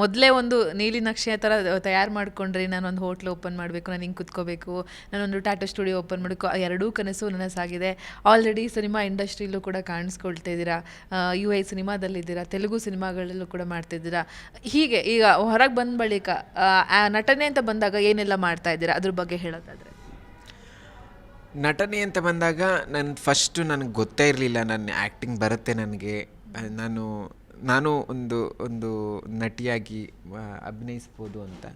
ಮೊದಲೇ ಒಂದು ನೀಲಿ ನಕ್ಷೆ ಥರ ತಯಾರು ಮಾಡ್ಕೊಂಡ್ರಿ, ನಾನೊಂದು ಹೋಟ್ಲು ಓಪನ್ ಮಾಡಬೇಕು, ನಾನು ಹಿಂಗೆ ಕುತ್ಕೋಬೇಕು, ನಾನೊಂದು ಟಾಟಾ ಸ್ಟುಡಿಯೋ ಓಪನ್ ಮಾಡಬೇಕು ಎರಡೂ ಕನಸು ನನಸಾಗಿದೆ. ಆಲ್ರೆಡಿ ಸಿನಿಮಾ ಇಂಡಸ್ಟ್ರಿಲೂ ಕೂಡ ಕಾಣಿಸ್ಕೊಳ್ತಾ ಇದ್ದೀರಾ? ಯು ಐ ಸಿನಿಮಾದಲ್ಲಿದ್ದೀರಾ? ತೆಲುಗು ಸಿನಿಮಾಗಳಲ್ಲೂ ಕೂಡ ಮಾಡ್ತಿದ್ದೀರಾ? ಹೀಗೆ, ಈಗ ಹೊರಗೆ ಬಂದ ಬಳಿಕ ನಟನೆ ಅಂತ ಬಂದಾಗ ಏನೆಲ್ಲ ಮಾಡ್ತಾ ಇದ್ದೀರಾ? ಅದ್ರ ಬಗ್ಗೆ ಹೇಳೋದಾದರೆ. ನಟನೆ ಅಂತ ಬಂದಾಗ ನನ್ನ ಫಸ್ಟು ನನಗೆ ಗೊತ್ತೇ ಇರಲಿಲ್ಲ ನನ್ನ ಆ್ಯಕ್ಟಿಂಗ್ ಬರುತ್ತೆ ನನಗೆ. ನಾನು ನಾನು ಒಂದು ಒಂದು ನಟಿಯಾಗಿ ಅಭಿನಯಿಸ್ಬೋದು ಅಂತ.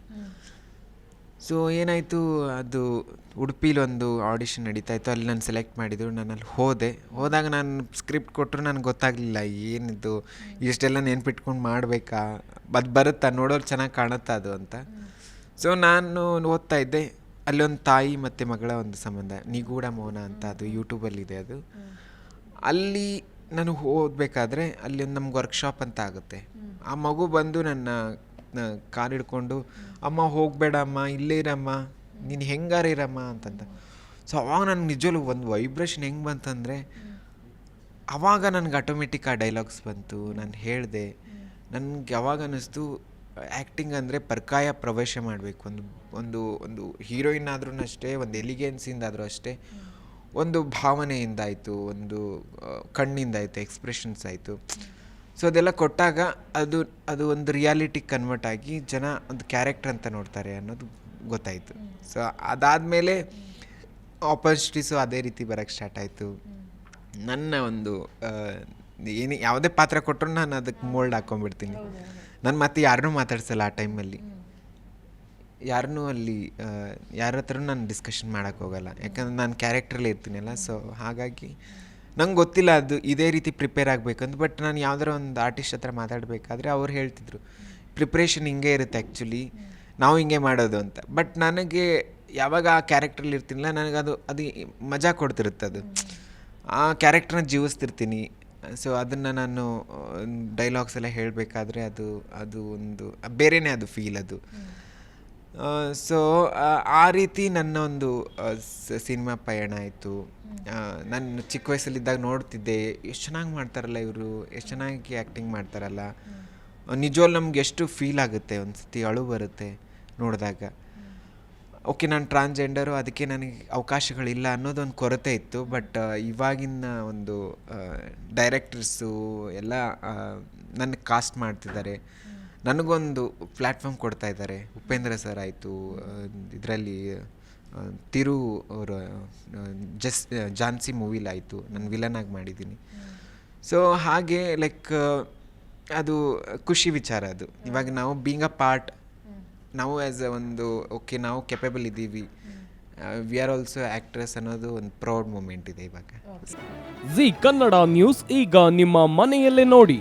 ಸೊ ಏನಾಯಿತು, ಅದು ಉಡುಪಿಲಿ ಒಂದು ಆಡಿಷನ್ ನಡೀತಾ ಇತ್ತು. ಅಲ್ಲಿ ನಾನು ಸೆಲೆಕ್ಟ್ ಮಾಡಿದರು ನಾನು ಅಲ್ಲಿ ಹೋದೆ. ಹೋದಾಗ ನಾನು ಸ್ಕ್ರಿಪ್ಟ್ ಕೊಟ್ಟರು ನನಗೆ ಗೊತ್ತಾಗಲಿಲ್ಲ, ಏನಿದು? ಇಷ್ಟೆಲ್ಲ ನೆನ್ಪಿಟ್ಕೊಂಡು ಮಾಡಬೇಕಾ? ಅದು ಬರುತ್ತಾ? ನೋಡೋರು ಚೆನ್ನಾಗಿ ಕಾಣುತ್ತಾ ಅದು ಅಂತ. ಸೊ ನಾನು ಓದ್ತಾ ಇದ್ದೆ. ಅಲ್ಲೊಂದು ತಾಯಿ ಮತ್ತು ಮಗಳ ಒಂದು ಸಂಬಂಧ. ನಿಗೂಢ ಮೌನ ಅಂತ ಅದು ಯೂಟ್ಯೂಬಲ್ಲಿದೆ ಅದು. ಅಲ್ಲಿ ನಾನು ಓದಬೇಕಾದ್ರೆ ಅಲ್ಲಿ ಒಂದು ನಮ್ಗೆ ವರ್ಕ್ಶಾಪ್ ಅಂತ ಆಗುತ್ತೆ. ಆ ಮಗು ಬಂದು ನನ್ನ ಕಾರ್ ಹಿಡ್ಕೊಂಡು ಅಮ್ಮ ಹೋಗಬೇಡ ಅಮ್ಮ ಇಲ್ಲೇ ಇರಮ್ಮ ನೀನು ಹೆಂಗಾರ ಇರಮ್ಮ ಅಂತಂದ ಸೊ ಅವಾಗ ನನಗೆ ನಿಜವಲ್ಲೂ ಒಂದು ವೈಬ್ರೇಷನ್ ಹೆಂಗೆ ಬಂತಂದರೆ ಅವಾಗ ನನಗೆ ಆಟೋಮೆಟಿಕ್ ಆ ಡೈಲಾಗ್ಸ್ ಬಂತು ನಾನು ಹೇಳಿದೆ. ನನಗೆ ಯಾವಾಗ ಅನ್ನಿಸ್ತು ಆ್ಯಕ್ಟಿಂಗ್ ಅಂದರೆ ಪರ್ಕಾಯ ಪ್ರವೇಶ ಮಾಡಬೇಕು. ಒಂದು ಒಂದು ಒಂದು ಹೀರೋಯಿನ್ ಆದ್ರೂ ಅಷ್ಟೇ ಒಂದು ಎಲಿಗೆನ್ಸಿಂದ ಆದರೂ ಅಷ್ಟೇ. ಒಂದು ಭಾವನೆಯಿಂದ ಆಯಿತು ಒಂದು ಕಣ್ಣಿಂದ ಆಯಿತು ಎಕ್ಸ್ಪ್ರೆಷನ್ಸ್ ಆಯಿತು. ಸೊ ಅದೆಲ್ಲ ಕೊಟ್ಟಾಗ ಅದು ಅದು ಒಂದು ರಿಯಾಲಿಟಿ ಕನ್ವರ್ಟ್ ಆಗಿ ಜನ ಒಂದು ಕ್ಯಾರೆಕ್ಟರ್ ಅಂತ ನೋಡ್ತಾರೆ ಅನ್ನೋದು ಗೊತ್ತಾಯಿತು. ಸೊ ಅದಾದಮೇಲೆ ಆಪರ್ಚುನಿಟೀಸು ಅದೇ ರೀತಿ ಬರೋಕ್ಕೆ ಸ್ಟಾರ್ಟ್ ಆಯಿತು. ನನ್ನ ಒಂದು ಏನು ಯಾವುದೇ ಪಾತ್ರ ಕೊಟ್ಟರು ನಾನು ಅದಕ್ಕೆ ಮೋಲ್ಡ್ ಹಾಕೊಂಡ್ಬಿಡ್ತೀನಿ. ನಾನು ಮತ್ತೆ ಯಾರನ್ನೂ ಮಾತಾಡ್ಸಲ್ಲ ಆ ಟೈಮಲ್ಲಿ ಯಾರನ್ನೂ ಅಲ್ಲಿ ಯಾರ ಹತ್ರನೂ ನಾನು ಡಿಸ್ಕಷನ್ ಮಾಡೋಕ್ಕೆ ಹೋಗಲ್ಲ. ಯಾಕಂದ್ರೆ ನಾನು ಕ್ಯಾರೆಕ್ಟ್ರಲ್ಲಿ ಇರ್ತೀನಲ್ಲ ಸೊ ಹಾಗಾಗಿ ನಂಗೆ ಗೊತ್ತಿಲ್ಲ ಅದು ಇದೇ ರೀತಿ ಪ್ರಿಪೇರ್ ಆಗಬೇಕಂತ ಬಟ್ ನಾನು ಯಾವ್ದಾರ ಒಂದು ಆರ್ಟಿಸ್ಟ್ ಹತ್ರ ಮಾತಾಡಬೇಕಾದ್ರೆ ಅವ್ರು ಹೇಳ್ತಿದ್ರು ಪ್ರಿಪ್ರೇಷನ್ ಹಿಂಗೆ ಇರುತ್ತೆ ಆ್ಯಕ್ಚುಲಿ ನಾವು ಹಿಂಗೆ ಮಾಡೋದು ಅಂತ. ಬಟ್ ನನಗೆ ಯಾವಾಗ ಆ ಕ್ಯಾರೆಕ್ಟ್ರಲ್ಲಿ ಇರ್ತೀನಲ್ಲ, ನನಗೆ ಅದು ಅದು ಮಜಾ ಕೊಡ್ತಿರುತ್ತೆ ಅದು. ಆ ಕ್ಯಾರೆಕ್ಟ್ರನ್ನ ಜೀವಿಸ್ತಿರ್ತೀನಿ. ಸೊ ಅದನ್ನು ನಾನು ಡೈಲಾಗ್ಸ್ ಎಲ್ಲ ಹೇಳಬೇಕಾದ್ರೆ ಅದು ಅದು ಒಂದು ಬೇರೆಯೇ ಅದು ಫೀಲ್ ಅದು. ಸೊ ಆ ರೀತಿ ನನ್ನ ಒಂದು ಸಿನಿಮಾ ಪಯಣ ಆಯಿತು. ನಾನು ಚಿಕ್ಕ ವಯಸ್ಸಲ್ಲಿದ್ದಾಗ ನೋಡ್ತಿದ್ದೆ. ಎಷ್ಟು ಚೆನ್ನಾಗಿ ಮಾಡ್ತಾರಲ್ಲ ಇವರು. ಎಷ್ಟು ಚೆನ್ನಾಗಿ ಆ್ಯಕ್ಟಿಂಗ್ ಮಾಡ್ತಾರಲ್ಲ. ನಿಜವಲ್ಲಿ ನಮ್ಗೆ ಎಷ್ಟು ಫೀಲ್ ಆಗುತ್ತೆ. ಒಂದು ಸತಿ ಅಳು ಬರುತ್ತೆ ನೋಡಿದಾಗ. ಓಕೆ, ನಾನು ಟ್ರಾನ್ಸ್ಜೆಂಡರು ಅದಕ್ಕೆ ನನಗೆ ಅವಕಾಶಗಳಿಲ್ಲ ಅನ್ನೋದೊಂದು ಕೊರತೆ ಇತ್ತು. ಬಟ್ ಇವಾಗಿನ ಒಂದು ಡೈರೆಕ್ಟರ್ಸು ಎಲ್ಲ ನನ್ನ ಕಾಸ್ಟ್ ಮಾಡ್ತಿದ್ದಾರೆ. ನನಗೊಂದು ಪ್ಲ್ಯಾಟ್ಫಾರ್ಮ್ ಕೊಡ್ತಾ ಇದ್ದಾರೆ. ಉಪೇಂದ್ರ ಸರ್ ಆಯಿತು ಇದರಲ್ಲಿ ತಿರು ಅವರು ಜಸ್ ಜಾನ್ಸಿ ಮೂವಿಲಾಯಿತು ನಾನು ವಿಲನ್ ಆಗಿ ಮಾಡಿದ್ದೀನಿ. ಸೊ ಹಾಗೆ ಲೈಕ್ ಅದು ಖುಷಿ ವಿಚಾರ ಅದು. ಇವಾಗ ನಾವು ಬೀಂಗ್ ಅ ಪಾರ್ಟ್ ನಾವು ಆ್ಯಸ್ ಅ ಒಂದು ಓಕೆ ನಾವು ಕೆಪೇಬಲ್ ಇದ್ದೀವಿ. ವಿ ಆರ್ ಆಲ್ಸೋ ಆ್ಯಕ್ಟ್ರೆಸ್ ಅನ್ನೋದು ಒಂದು ಪ್ರೌಡ್ ಮೂಮೆಂಟ್ ಇದೆ ಇವಾಗ. ಜಿ ಕನ್ನಡ ನ್ಯೂಸ್ ಈಗ ನಿಮ್ಮ ಮನೆಯಲ್ಲೇ ನೋಡಿ.